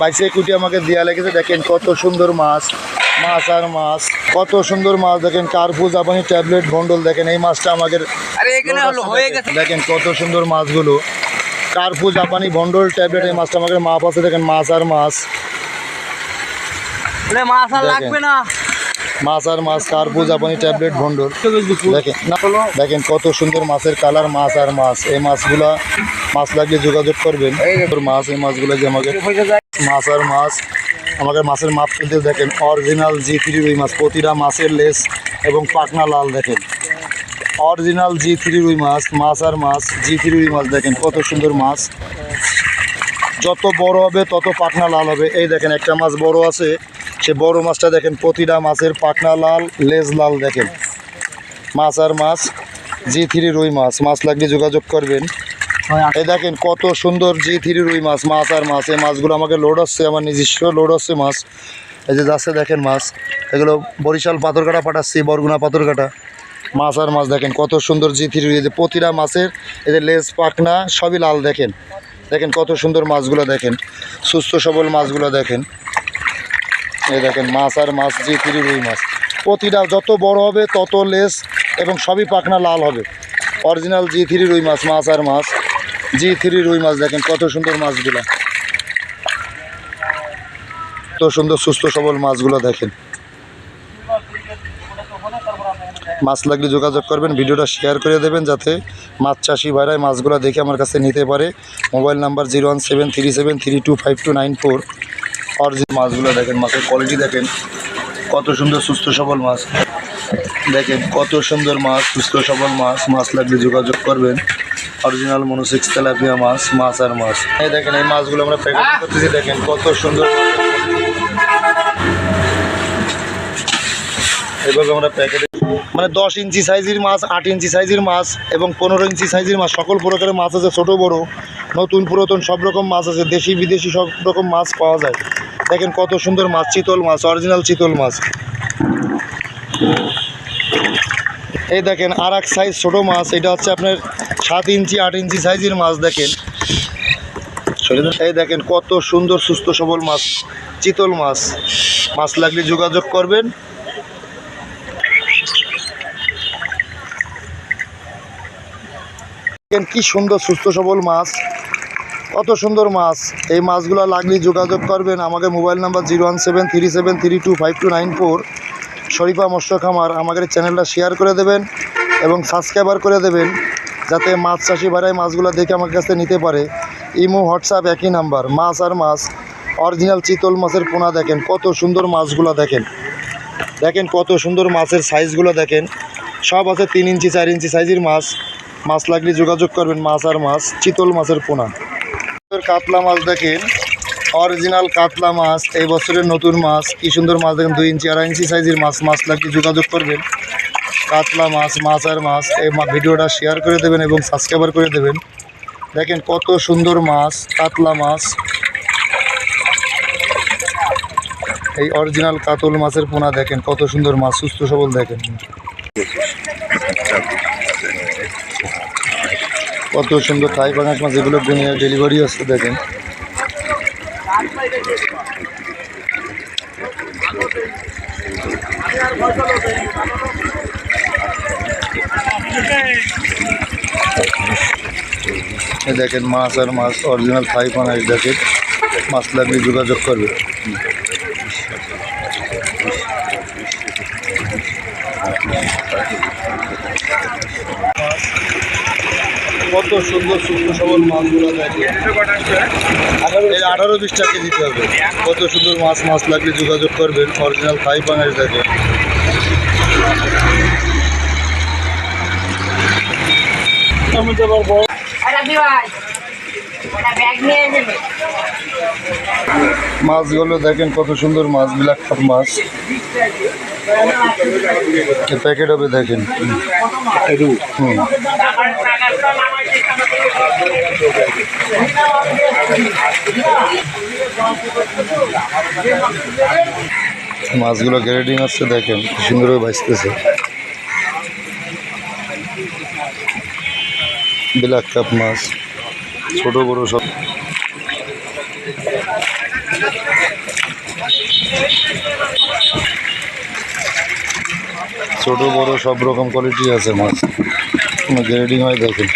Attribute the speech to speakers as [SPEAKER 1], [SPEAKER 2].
[SPEAKER 1] বাইশে কুটি আমাকে দেওয়া লেগেছে। দেখেন কত সুন্দর মাছ মাছ আর মাছ। কত সুন্দর মাছ। দেখেন কার্পুজ আপনি ট্যাবলেট বন্ডল দেখেন এই মাছটা আমাদের দেখেন কত সুন্দর মাছগুলো। কার্পু জাপানি বন্ডল ট্যাবলেট এই মাছটা আমাদের মাপ আছে। দেখেন মাছ আর মাছ।
[SPEAKER 2] মাছ আর লাগবে না।
[SPEAKER 1] মাছ আর মাছ কার্পু জাপানি ট্যাবলেট বন্ডল দেখেন দেখেন কত সুন্দর মাছের কালার, মাছ আর মাছ। এই মাছগুলা মাছ লাগলে যোগাযোগ করবেন। মাছ, এই মাছগুলো যে আমাকে মাছ আর মাছ আমাদের মাছের মাপ তুলতে দেখেন। অরিজিনাল জি থ্রি রুই মাছ, প্রতিটা মাছের লেস এবং পাকনা লাল, দেখেন। অরিজিনাল জি থ্রি রুই মাছ মাছ আর মাছ, জি থ্রি রুই মাছ, দেখেন কত সুন্দর মাছ। যত বড় হবে, তত পাকনা লাল হবে। এই দেখেন, একটা মাছ বড় আছে সে বড় মাছটা দেখেন প্রতিটা মাছের পাকনা লাল লেজ লাল দেখেন। মাছ আর মাছ জি থ্রি রুই মাছ। মাছ লাগলে যোগাযোগ করবেন। এই দেখেন কত সুন্দর জি থ্রি রুই মাছ মাছ আর মাছ। এই মাছগুলো আমাকে লোড হচ্ছে আমার নিজস্ব লোড হচ্ছে মাছ। এই যে যাচ্ছে দেখেন মাছ। এগুলো বরিশাল পাথরকাটা পাঠাচ্ছি বরগুনা পাথরকাটা মাছ আর মাছ দেখেন কত সুন্দর জি থ্রি এই যে প্রতিটা মাছের এই যে লেজ পাকনা সবই লাল দেখেন। দেখেন কত সুন্দর মাছগুলো দেখেন। সুস্থ সবল মাছগুলো দেখেন। এই দেখেন, মাছ আর মাছ জি থ্রি রুই মাছ। প্রতিটা যত বড় হবে, তত লেস এবং সবই পাখনা লাল হবে। অরিজিনাল জি থ্রি রুই মাছ মাছ আর মাছ। জি থ্রি রুই মাছ দেখেন, কত সুন্দর মাছগুলো। কত সুন্দর, সুস্থ, সবল মাছগুলো দেখেন। মাছ লাগলে যোগাযোগ করবেন, ভিডিওটা শেয়ার করে দেবেন যাতে মাছ চাষি ভাইরাই মাছগুলো দেখে আমার কাছে নিতে পারে। Mobile number zero one seven three seven three two five two nine four. Original মাছগুলো দেখেন, মাছের কোয়ালিটি দেখেন, কত সুন্দর সুস্থ সবল মাছ। দেখেন, কত সুন্দর মাছ, সুস্থ সবল মাছ মাছ লাগলে যোগাযোগ করবেন। অরিজিনাল মনোসিক্স তেলাপিয়া মাছ মাছ আর মাছ। এই দেখেন, এই মাছগুলো আমরা প্যাকেট করতেছি, দেখেন কত সুন্দর এভাবে আমরা প্যাকেটে মানে দশ ইঞ্চি সাইজের মাছ, আট ইঞ্চি সাইজের মাছ এবং পনেরো ইঞ্চি সাইজের মাছ, সকল প্রকারের মাছ আছে, ছোট বড়, নতুন পুরাতন সব রকম মাছ আছে দেশি বিদেশি সব রকম মাছ পাওয়া যায়। দেখেন কত সুন্দর মাছ, চিতল মাছ অরিজিনাল চিতল মাছ। এই দেখেন আর এক সাইজ ছোটো মাছ, এটা হচ্ছে আপনার সাত ইঞ্চি, আট ইঞ্চি সাইজের মাছ দেখেন। এই দেখেন কত সুন্দর, সুস্থ, সবল মাছ, চিতল মাছ। মাছ লাগলে যোগাযোগ করবেন। দেখেন কি সুন্দর, সুস্থ, সবল মাছ। কত সুন্দর মাছ। এই মাছগুলো লাগলে যোগাযোগ করবেন। আমাকে mobile number zero one seven three seven three two five two nine four, Sharifa মৎস্য খামার আমাদের চ্যানেলটা শেয়ার করে দেবেন এবং সাবস্ক্রাইবার করে দেবেন, যাতে মাছ চাষি ভাড়ায় মাছগুলো দেখে আমার কাছে নিতে পারে। ইমো, হোয়াটসঅ্যাপ একই নাম্বার, মাছ আর মাছ, অরিজিনাল চিতল মাছের পোনা দেখেন, কত সুন্দর মাছগুলো দেখেন। দেখেন কত সুন্দর মাছের সাইজগুলো দেখেন। সব আছে তিন ইঞ্চি, চার ইঞ্চি সাইজের মাছ। মাছ লাগলে যোগাযোগ করবেন, মাছ আর মাছ, চিতল মাছের পোনা। কাতলা মাছ দেখেন। অরিজিনাল কাতলা মাছ, এই বছরের নতুন মাছ, কি সুন্দর মাছ দেখেন, দুই ইঞ্চি, আড়াই ইঞ্চি সাইজের মাছ মাছ লাগলে যোগাযোগ করবেন। কাতলা মাছ মাছ আর মাছ, এই ভিডিওটা শেয়ার করে দেবেন এবং সাবস্ক্রাইবার করে দেবেন। দেখেন কত সুন্দর মাছ, কাতলা মাছ। এই অরিজিনাল কাতল মাছের পোনা দেখেন, কত সুন্দর মাছ, সুস্থ সবল দেখেন। কত সুন্দর থাই পাঙাশ মাছ, এগুলো দুনিয়া ডেলিভারি আসছে দেখেন। দেখেন মাছ আর মাছ অরিজিনাল থাই পাঙাশ দেখেন। মাছ লাগলে যোগাযোগ করবে। সুন্দর সুন্দর সবল মাছগুলো দেখেন এই আঠারো বিশ টাকা দিতে হবে। কত সুন্দর মাছ মাছ লাগলে যোগাযোগ করবেন। অরিজিনাল
[SPEAKER 3] ফাইভ বাঙালি থাকে আমি তো যাবে
[SPEAKER 1] মাছগুলো দেখেন কত সুন্দর মাছ বিলাক কাপ মাছ। প্যাকেট হবে দেখেন। হুম। মাছগুলো গ্রেডিং আছে দেখেন কি সুন্দরভাবে বাঁচতেছে ব্ল্যাক কাপ মাছ। ছোট বড় সব। ছোট বড় সব রকম কোয়ালিটি আছে মাছ। গ্রেডিং হয় দেখেন।